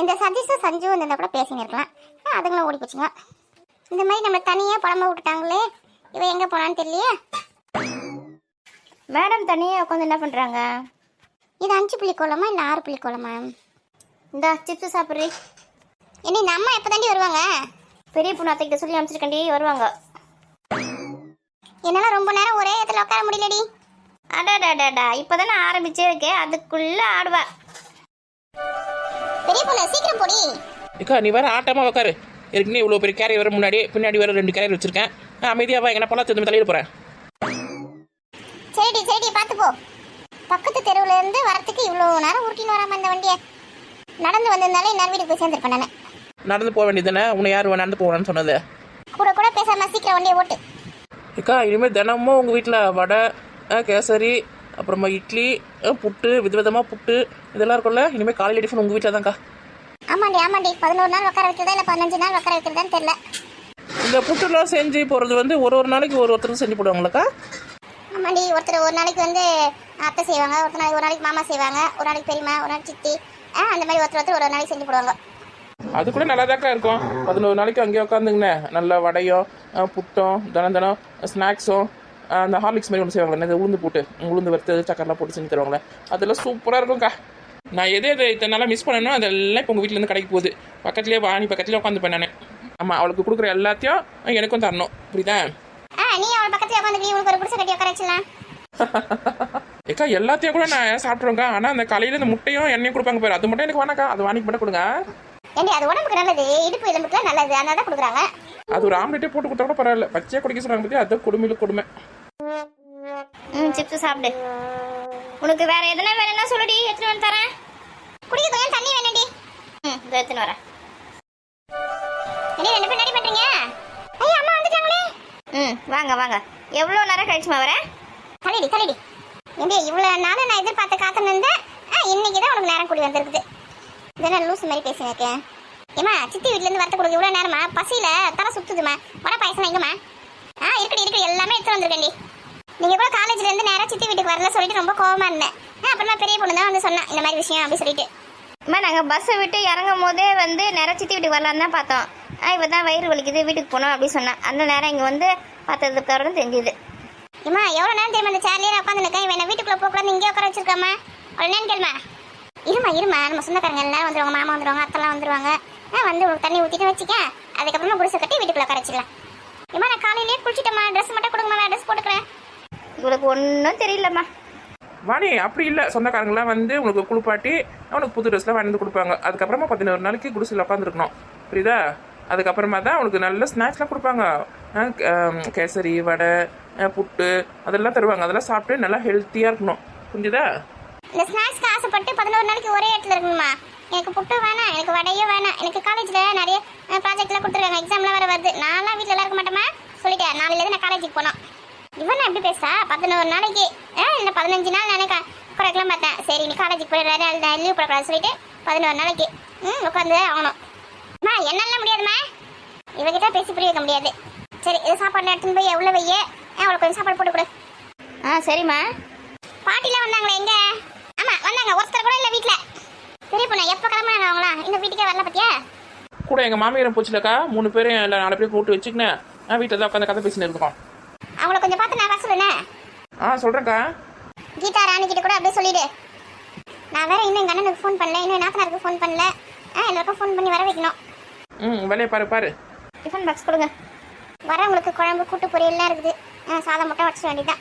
இந்த சதீஷும் சஞ்சு இந்த கூட பேசின்னு இருக்கலாம். அதுங்களும் ஓடி போச்சுங்க. இந்த மாதிரி நம்ம தனியாக புலம்ப விட்டுட்டாங்களே இவ எங்கே போனான்னு தெரியலையே? மேடம் தனியாக உட்காந்து என்ன பண்ணுறாங்க இது அஞ்சு புள்ளி கோலமா இல்லை ஆறு புள்ளி கோலமா? இந்த சிப்ஸ் சாப்பிட்றி. என்ன இந்த அம்மா எப்போ தாண்டி வருவாங்க? பெரிய பொண்ணு அத்தைக்கிட்ட சொல்லி அனுப்பிச்சிருக்கண்டி வருவாங்க. என்னால் ரொம்ப நேரம் ஒரே இடத்துல உட்கார முடியலடி. அடாடாடாடா இப்போ தானே ஆரம்பிச்சே இருக்கு அதுக்குள்ளே ஆடுவா. பெரிய பொண்ணு சீக்கிரம் போடி. ஏக்கா நீ வேற ஆட்டமாக உட்காரு ஏற்கனவே இவ்வளோ பெரிய கேரியர் வர முன்னாடி பின்னாடி வேற ரெண்டு கேரியர் வச்சிருக்கேன். நான் அமைதியாக எங்கன்னா போனால் திரும்ப தலையில் போகிறேன் சரிடி சரிடி பார்த்து போ. பக்கத்து தெருவுல இருந்து வரத்துக்கு இவ்வளோ நேரம் உருட்டின்னு வராம இந்த வண்டியை. நடந்து வந்திருந்தாலே இன்னொரு வீட்டுக்கு போய் சேர்ந்துருப்பேன் நான். நடந்து போக வேண்டியது தானே உன்னை யார் நடந்து போகணும்னு சொன்னது. கூட கூட பேசாம சீக்கிரம் வண்டியை ஓட்டு. ஏக்கா இனிமேல் தினமும் உங்கள் வீட்டில் வடை கேசரி அப்புறமா இட்லி புட்டு விதவிதமாக புட்டு இதெல்லாம் இருக்கும்ல? இனிமேல் காலையில் டிஃபன் உங்கள் வீட்டில் தான்க்கா. ஆமாண்டி ஆமாண்டி. பதினோரு நாள் உட்கார வைக்கிறதா இல்லை பதினஞ்சு நாள் உட்கார வைக்கிறதான்னு தெரியல இந்த புட்டுலாம் செஞ்சு போகிறது வந்து ஒரு ஒரு நாளைக்கு ஒரு ஒருத்தருக்கு செஞ்சு போடுவாங்களாக்கா? ஆமாண்டி ஒருத்தர் ஒரு நாளைக்கு வந்து அத்தை செய்வாங்க ஒருத்தர் நாளைக்கு ஒரு நாளைக்கு மாமா செய்வாங்க ஒரு நாளைக்கு பெரியம்மா ஒரு நாளைக்கு சித்தி ஆ அந்த மாதிரி ஒருத்தர் ஒருத்தர் ஒரு ஒரு நாளைக்கு செஞ்சு போடுவாங்க. அது கூட நல்லா இருக்கும். பதினோரு நாளைக்கு அங்கேயே உட்காந்துங்கண்ணே நல்ல வடையும் அஹ், புட்டும் தினம் தினம் ஸ்நாக்ஸும் அந்த ஹார்லிக்ஸ் மாதிரி ஒன்று செய்வாங்களே இந்த உளுந்து போட்டு உளுந்து வறுத்து சக்கரெலாம் போட்டு செஞ்சு தருவாங்களே அதெல்லாம் சூப்பராக இருக்கும்க்கா. நான் எது எது இத்தனை நாளாக மிஸ் பண்ணனோ அதெல்லாம் இப்போ உங்கள் வீட்டிலேருந்து கடைக்கு போகுது. பக்கத்துலேயே வாணி பக்கத்துலேயே உட்காந்துப்பேன் நான். ஆமாம் அவளுக்கு கொடுக்குற எல்லாத்தையும் எனக்கும் தரணும். புரியுதா? ஆ நீ அவள் பக்கத்துல உட்காந்து உனக்கு ஒரு பிடிச்ச கட்டி உட்கார ஏக்கா எல்லாத்தையும் கூட நான் சாப்பிட்ருவேங்க்கா ஆனால் அந்த காலையில் இந்த முட்டையும் எண்ணெயும் கொடுப்பாங்க பாரு. அது மட்டும் எனக்கு வேணாக்கா. அது வாணிக்கு மட்டும் கொடுங்க. ஏண்டி அது உடம்புக்கு நல்லது. இடுப்பு எலும்புக்குலாம் நல்லது. அதனால தான் கொடுக்குறாங்க. அது ஒரு ஆம்லெட்டே போட்டு கொடுத்தா கூட பரவாயில்ல. பச்சையாக குடிக்க சொல்கிறாங்க பற்றி அது கொடுமையில கொடுமை. ம் சிப்ஸ் சாப்பிடு. உனக்கு வேற எதனா வேணும்னா சொல்லுடி எடுத்துட்டு வந்து தரேன். குடிக்க கொஞ்சம் தண்ணி வேணும்டி. ம் இதோ எடுத்துன்னு வரேன். என்ன ரெண்டு பேரும் ரெடி பண்றீங்க? ஐயா அம்மா வந்துட்டாங்களே. ம் வாங்க வாங்க. எவ்வளோ நேரம் கழிச்சுமா வரேன் தலைடி தலைடி எம்பி இவ்வளவு நாள் நான் எதிர்பார்த்து காத்துன்னு இருந்தேன் இன்னைக்கு தான் உனக்கு நேரம் கூடி வந்திருக்குது. இதெல்லாம் லூஸ் மாதிரி பேசினேக்க ஏமா சித்தி வீட்ல இருந்து வரத்து கொடுக்க இவ்வளவு நேரமா? பசியில தர சுத்துதுமா வடை பாயசம் எங்கம்மா? ஆ இருக்கடி இருக்கடி எல்லாமே எடுத்து வந்திருக்கேன்டி. நீங்க கூட காலேஜ்ல இருந்து நேரா சித்தி வீட்டுக்கு வரல சொல்லிட்டு ரொம்ப கோவமா இருந்தேன். அப்புறமா பெரிய பொண்ணு தான் வந்து சொன்னேன் இந்த மாதிரி விஷயம் அப்படி சொல்லிட்டு. அம்மா நாங்கள் பஸ்ஸை விட்டு இறங்கும் போதே வந்து நிறச்சிட்டு வீட்டுக்கு வரலான்னு தான் பார்த்தோம். ஆ இவ தான் வயிறு வலிக்குது வீட்டுக்கு போகணும் அப்படின்னு சொன்னேன் அந்த நேரம் இங்கே வந்து பார்த்ததுக்கு தவிர தெரிஞ்சுது. ஏமா எவ்வளவு நேரம் தெரியுமா இந்த சேர்லயே உட்காந்து இருக்கேன் இவன் வீட்டுக்குள்ள போக கூடாது இங்கே உட்கார வச்சிருக்காமா அவ்வளவு நேரம் கேளுமா இருமா இருமா நம்ம சொந்தக்காரங்க எல்லாரும் வந்துருவாங்க மாமா வந்துருவாங்க அத்தெல்லாம் வந்துருவாங்க. ஆ வந்து உங்களுக்கு தண்ணி ஊத்திட்டு வச்சுக்க. அதுக்கப்புறமா குடிசை கட்டி வீட்டுக்குள்ள வச்சிடலாம் ஏமா நான் காலையிலேயே குளிச்சிட்டேம்மா ட்ரெஸ் மட்டும் கொடுங்கம்மா ட்ரெஸ் போட்டுக்கிறேன். இவளுக்கு ஒன்றும் தெரியலம்மா. வாணி அப்படி இல்லை. சொந்தக்காரங்களாம் வந்து உனக்கு குளிப்பாட்டி அவனுக்கு புது ட்ரெஸ்லாம் வாங்கி கொடுப்பாங்க. அதுக்கப்புறமா பதினோரு நாளைக்கு குடிசையில் உட்காந்துருக்கணும் புரியுதா? அதுக்கப்புறமா தான் உனக்கு நல்ல ஸ்நாக்ஸ்லாம் கொடுப்பாங்க. கேசரி வடை புட்டு அதெல்லாம் தருவாங்க. அதெல்லாம் சாப்பிட்டு நல்லா ஹெல்த்தியாக இருக்கணும். புரிஞ்சுதா? இந்த ஸ்நாக்ஸ்க்கு ஆசைப்பட்டு பதினோரு நாளைக்கு ஒரே இடத்துல இருக்கணுமா எனக்கு புட்டு வேணாம் எனக்கு வடையும் வேணாம். எனக்கு காலேஜில் நிறைய ப்ராஜெக்ட்லாம் கொடுத்துருக்காங்க. எக்ஸாம்லாம் வேறு வருது. நான்லாம் வீட்டில் இருக்க மாட்டேமா சொல்லிட்டேன். நாளையிலேருந்து நான் காலேஜுக்கு போனோம் இவன் எப்படி பேசுறா? பதினோரு நாளைக்கு. ஆ இல்லை பதினஞ்சு நாள் நானே குறைக்கலாம் பார்த்தேன். சரி நீ காலேஜுக்கு போய் ரெண்டு நாள் லீவ் போடக்கூடாது சொல்லிட்டு பதினோரு நாளைக்கு. ம் உட்காந்து ஆகணும். அம்மா என்னால முடியாதும்மா. இவகிட்ட பேசி புரிய வைக்க முடியாது. சரி இது சாப்பாடு எடுத்துன்னு போய் எவ்வளோ வையே அவளுக்கு கொஞ்சம் சாப்பாடு போட்டு கொடு. ஆ சரிம்மா. பாட்டிலாம் வந்தாங்களே எங்க? ஆமா வந்தாங்க. ஒருத்தர் கூட இல்ல வீட்ல. பெரிய பொண்ணு எப்ப கிளம்புனாங்க அவங்களா? இந்த வீட்டுக்கே வரல பத்தியா? கூட எங்கள் மாமியாரும் போச்சுலக்கா. மூணு பேரும் இல்லை நாலு பேர் போட்டு வச்சுக்கினேன். நான் வீட்டில் தான் உட்காந்து கதை பேசின்னு இருக்கோம் அவங்கள கொஞ்சம் பார்த்து நான் வர சொல்லுனே ஆ சொல்கிறேன்க்கா கீதா ராணி கிட்ட கூட அப்படியே சொல்லிடு. நான் வேற இன்னும் எங்க அண்ணனுக்கு ஃபோன் பண்ணல இன்னும் நாத்தனாருக்கு ஃபோன் பண்ணல. ஆ எல்லாருக்கும் ஃபோன் பண்ணி வர வைக்கணும். ம் வேலையை பாரு பாரு. டிஃபன் பாக்ஸ் கொடுங்க. வரவங்களுக்கு குழம்பு கூட்டு பொரியல்லாம் இருக்குது. சாதம் மட்டும் வச்சிட வேண்டியதான்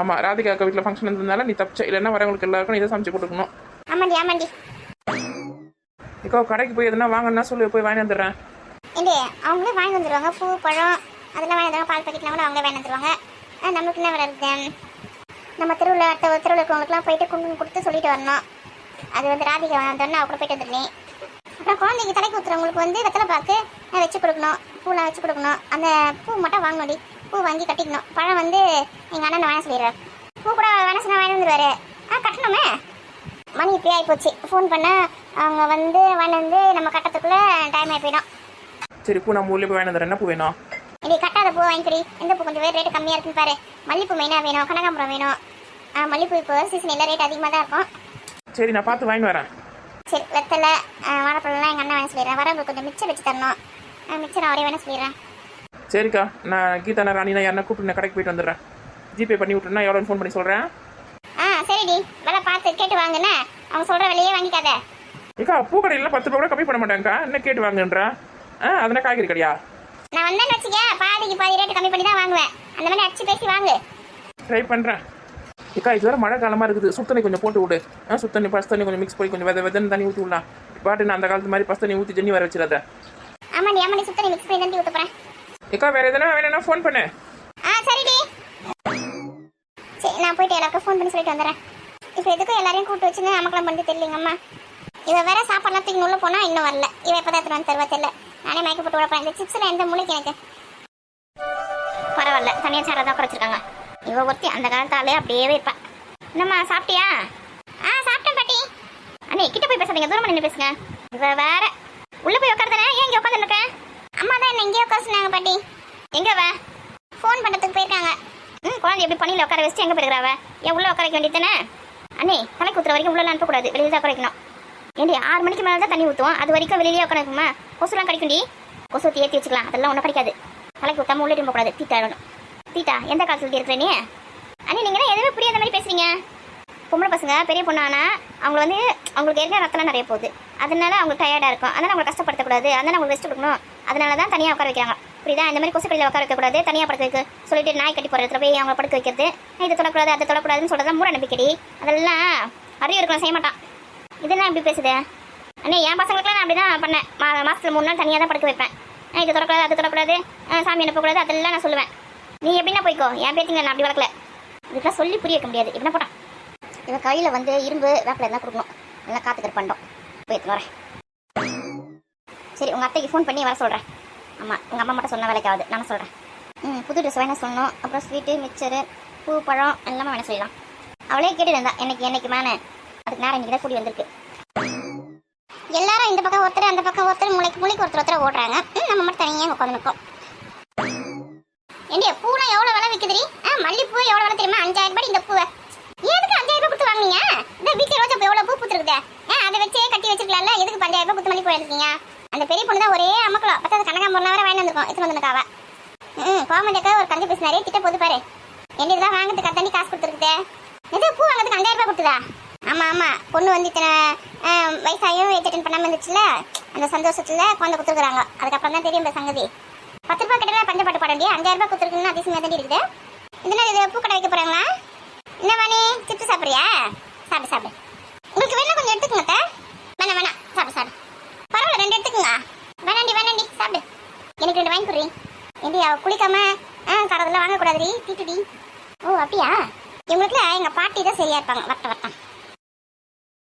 ஆமாம் ராதிகா அக்கா வீட்டில் ஃபங்க்ஷன் இருந்ததுனால நீ தப்பிச்ச. இல்லைன்னா வரவங்களுக்கு எல்லாருக்கும் தான் சமைச்சு கொடுக்கணும். ஆமாண்டி ஆமாண்டி. இக்கோ கடைக்கு போய் எதுனா வாங்கன்னா சொல்லி போய் வாங்கி வந்துடுறேன். ஏண்டி அவங்களே வாங்கி வந்துருவாங்க. பூ பழம் அதெல்லாம் வேணாம் பால் பாக்கெட்லாம் கூட அவங்களே வேணாந்துருவாங்க நம்மளுக்கு ஆ, நமக்கு என்ன வருது நம்ம திருவிழா அடுத்த தெருவில் இருக்கவங்களுக்குலாம் போயிட்டு குங்குமம் கொடுத்து சொல்லிட்டு வரணும். அது வந்து ராதிகா வந்தோடனே அவ கூட போயிட்டு வந்துருந்தேன் அப்புறம் குழந்தைங்க தலைக்கு ஊத்துறவங்களுக்கு வந்து வெத்தலை பாக்கு வச்சு கொடுக்கணும். பூலாம் வச்சு கொடுக்கணும். அந்த பூ மட்டும் வாங்கணும்டி. பூ வாங்கி கட்டிக்கணும். பழம் வந்து எங்கள் அண்ணன் வேணா சொல்லிடுறாரு பூ கூட வேணாம் சொன்னால் வாங்கி வந்துருவாரு. ஆ கட்டணுமே? மணி இப்படி ஆகி போச்சு ஃபோன் பண்ண அவங்க வந்து வாங்கி வந்து நம்ம கட்டத்துக்குள்ளே டைம் ஆகி போயிடும். சரி பூ நம்ம ஊர்லேயே போய் வாங்கி வந்துடுறேன். என்ன பூ வேணும்? இது கட்டாத பூ வாங்கிக்கடி எந்த பூ கொஞ்சம் ரேட்டு கம்மியாக இருக்குன்னு பாரு. மல்லிப்பூ மெயினாக வேணும். கனகாம்பரம் வேணும். ஆ மல்லிப்பூ இப்போ சீசன் ரேட் அதிகமாக தான் இருக்கும். சரி நான் பார்த்து வாங்கி வரேன். சரி வெத்தலை வாழைப்பழம்லாம் எங்கள் அண்ணன் வேணும் சொல்லிடுறேன். வரவங்களுக்கு கொஞ்சம் மிச்சம் வச்சு தரணும். மிச்சம் நான் அவரே வேணும் சொல்லிடுறேன். சரிக்கா நான் கீதா ராணினா யாருன்னா கூப்பிட்டு கடைக்கு போயிட்டு வந்துடுறேன். ஜிபே பண்ணி விட்டுருன்னா எவ்வளோன்னு ஃபோன் பண்ணி சொல்கிறேன் ஆ சரிடி விலை பார்த்து கேட்டு வாங்குண்ணே. அவங்க சொல்கிற விலையே வாங்கிக்காத. ஏக்கா பூக்கடையில் பத்து ரூபா கூட கம்மி பண்ண மாட்டேங்க்கா என்ன கேட்டு வாங்குன்றா? ஆ அதெல்லாம் காய்கறி கடையா? நான் வந்தேன்னு வச்சுக்க பாதிக்கு பாதி ரேட்டு கம்மி பண்ணி தான் வாங்குவேன். அந்த மாதிரி அடிச்சு பேசி வாங்கு. ட்ரை பண்ணுறேன் ஏக்கா இது வேறு மழை காலமாக இருக்குது. சுத்தண்ணி கொஞ்சம் போட்டு விடு. ஆ சுத்தண்ணி பஸ் தண்ணி கொஞ்சம் மிக்ஸ் பண்ணி கொஞ்சம் வித விதன்னு தண்ணி ஊற்றி விடலாம். பாட்டு நான் அந்த காலத்து மாதிரி பஸ் தண்ணி ஊற்றி தண்ணி வர வச்சிடாத. ஆமாண்டி ஆமாண்டி சுத்தம் மிக்ஸ் பண்ணி தண்டி ஊற்ற போகிறேன் ஏக்கா வேறு எதனா வேணும்னா ஃபோன் பண்ணு. ஆ சரிடி சரி நான் போயிட்டு எல்லாருக்கும் ஃபோன் பண்ணி சொல்லிட்டு வந்துடுறேன். இப்போ எதுக்கும் எல்லாரையும் கூப்பிட்டு வச்சுன்னு நமக்கெல்லாம் பண்ணி தெரியலங்கம்மா இவ வேற சாப்பாடுலாம் தூக்கி உள்ள போனா இன்னும் வரல. இவ எப்போ தான் வந்து தருவா தெரியல. நானே மயக்க போட்டு விடப்பேன் இந்த சிப்ஸில் எந்த மூளைக்கு எனக்கு? பரவாயில்ல. தனியாக சேர தான் குறைச்சிருக்காங்க. இவ ஒருத்தி அந்த காலத்து ஆளே அப்படியே இருப்பா. என்னம்மா சாப்பிட்டியா? ஆ சாப்பிட்டேன் பாட்டி. அண்ணே கிட்ட போய் பேசாதீங்க. தூரம் நின்று பேசுங்க. இவ வேற. உள்ள போய் உட்காருதானே ஏன் இங்கே உட்காந்துருக்கேன் அம்மா தான் என்ன இங்கே உட்கார சொன்னாங்க பாட்டி. எங்கே வா ஃபோன் பண்ணுறதுக்கு போயிருக்காங்க. ம் குழந்தை எப்படி பணியில் உட்கார வச்சுட்டு எங்கே போயிருக்கிறாவ ஏன் உள்ள உட்கார வைக்க வேண்டியதானே அண்ணே தலை குத்துற வரைக்கும் உள்ள அனுப்பக்கூடாது வெளியில் தான் குறைக்கணும் ஏண்டி ஆறு மணிக்கு மேலே தான் தண்ணி ஊற்றுவோம் அது வரைக்கும் வெளியிலேயே உட்கார கொசுலாம் கிடைக்கும்டி. கொசு ஏற்றி வச்சுக்கலாம். அதெல்லாம் ஒன்றும் கிடைக்காது. தலைக்கு ஊற்றாம உள்ளே போகக்கூடாது தீட்டாடணும் தீட்டா எந்த காலத்தில் இருக்கிற நீ அண்ணே நீங்கள் என்ன எதுவுமே புரியாத மாதிரி பேசுறீங்க. பொம்பளை பசங்க பெரிய பொண்ணானா அவங்க அவங்கள வந்து அவங்களுக்கு ஏற்கனவே ரத்தம்லாம் நிறைய போகுது. அதனால அவங்களுக்கு டயர்டாக இருக்கும். அதனால் அவங்களை கஷ்டப்படுத்தக்கூடாது. அதனால் அவங்களுக்கு ரெஸ்ட் கொடுக்கணும். அதனால தான் தனியாக உட்கார வைக்கிறாங்க. புரியுதா? இந்த மாதிரி கொசுக்கடியில் உட்கார வைக்கக்கூடாது. தனியாக படுக்க வைக்க சொல்லிட்டு நாய் கட்டி போகிற இடத்துல போய் அவங்கள படுக்க வைக்கிறது. இதை தொடக்கூடாது அதை தொடக்கூடாதுன்னு சொல்கிறதா மூட நம்பிக்கடி. அதெல்லாம் அறிவு இருக்கணும் செய்ய மாட்டான். இதெல்லாம் எப்படி பேசுது? அண்ணே என் பசங்களுக்குலாம் நான் அப்படி தான் பண்ணேன். மா மாதத்தில் மூணு நாள் தனியாக தான் படுக்க வைப்பேன். நான் இது தொடக்கூடாது அது தொடக்கூடாது சாமி அனுப்பக்கூடாது அதெல்லாம் நான் சொல்லுவேன். நீ எப்படின்னா போய்க்கோ. என் பேத்திங்க நான் அப்படி வளர்க்கல. இதுக்கெல்லாம் சொல்லி புரிய வைக்க முடியாது. எப்படின்னா போட்டான். இவன் கையில் வந்து இரும்பு வேப்பில் இருந்தால் கொடுக்கணும். நல்லா காத்துக்கிற பண்ணோம் போய் வரேன். சரி உங்கள் அத்தைக்கு ஃபோன் பண்ணி வர சொல்கிறேன் ஆமாம் உங்கள் அம்மா மட்டும் சொன்ன வேலைக்காவது. நான் சொல்கிறேன் ம் புது ட்ரெஸ் வேணால் சொல்லணும் அப்புறம் ஸ்வீட்டு மிக்சரு பூ பழம் எல்லாமே வேணால் சொல்லலாம் அவளே கேட்டுருந்தா என்னைக்கு என்னைக்கு மேனே அதுக்கு நேரம் இன்றைக்கி தான் கூடி வந்திருக்கு. எல்லாரும் இந்த பக்கம் ஒருத்தர் அந்த பக்கம் ஒருத்தர் முளைக்கு முளைக்கு ஒருத்தர் ஒருத்தர் ஓடுறாங்க. நம்ம மட்டும் தனியாக உட்காந்து நிற்கும் ஏண்டிய பூலாம் எவ்வளோ விலை விற்குதுரி ஆ மல்லிப்பூ எவ்வளோ விலை தெரியுமா? அஞ்சாயிரம் ரூபாய் இந்த பூவை. எதுக்கு அஞ்சாயிரம் ரூபாய் கொடுத்து வாங்குனீங்க? இந்த வீட்டில் ரோஜா பூ எவ்வளோ பூ பூத்துருக்குது? ஆ அதை வச்சே கட்டி வச்சிருக்கலாம்ல? எதுக்கு பஞ்சாயிரம் ரூபாய் கொடுத்து மல்லிப்பூ எடுத்தீங்க அந்த பெரிய பொண்ணு தான் ஒரே அமக்கலாம். அது கனகாம்பரம் வர வாங்கி வந்திருக்கோம். இது வந்திருக்காவ. ம் கோமதியக்கா ஒரு கஞ்சி பேசினாரே திட்ட போது பாரு. என்ன இதெல்லாம் வாங்குறதுக்கு தண்ணி காசு கொடுத்துருக்குது. எது பூ வாங்குறதுக்கு அஞ்சாயிரம் ரூபாய் கொடுத்துதா? ஆமாம் ஆமாம் பொண்ணு வந்து இத்தனை ஆ, வயசாயும் ஏஜ் அட்டன் பண்ணாம இருந்துச்சுல அந்த சந்தோஷத்தில் குழந்தை கொடுத்துருக்குறாங்க. அதுக்கப்புறம் தான் தெரியும் இந்த சங்கதி. பத்து ரூபா கிட்ட பஞ்ச பாட்டு பாட முடியும் அஞ்சாயிரம் ரூபாய் கொடுத்துருக்குன்னு அதிசயமா தாண்டி இருக்குது. இதெல்லாம் இது பூக்கடை வைக்க போகிறாங்களா என்ன வாணி சிப்ஸ் சாப்பிட்றியா? சாப்பிடு சாப்பிடு. உங்களுக்கு வேணா கொஞ்சம் எடுத்துக்கோங்க அத்தை. வேணாம் வேணாம். சாப்பிடு சாப்பிடு. பரவாயில்ல ரெண்டு எடுத்துக்கோங்க. வேணாண்டி வேணாண்டி. சாப்பிடு. எனக்கு ரெண்டு வாங்கி கொடுறீ ஏண்டி அவள் குளிக்காம ஆ தரதெல்லாம் வாங்கக்கூடாதுடி. தீட்டுடி. ஓ அப்படியா? இவங்களுக்குல எங்கள் பாட்டி தான் சரியா இருப்பாங்க.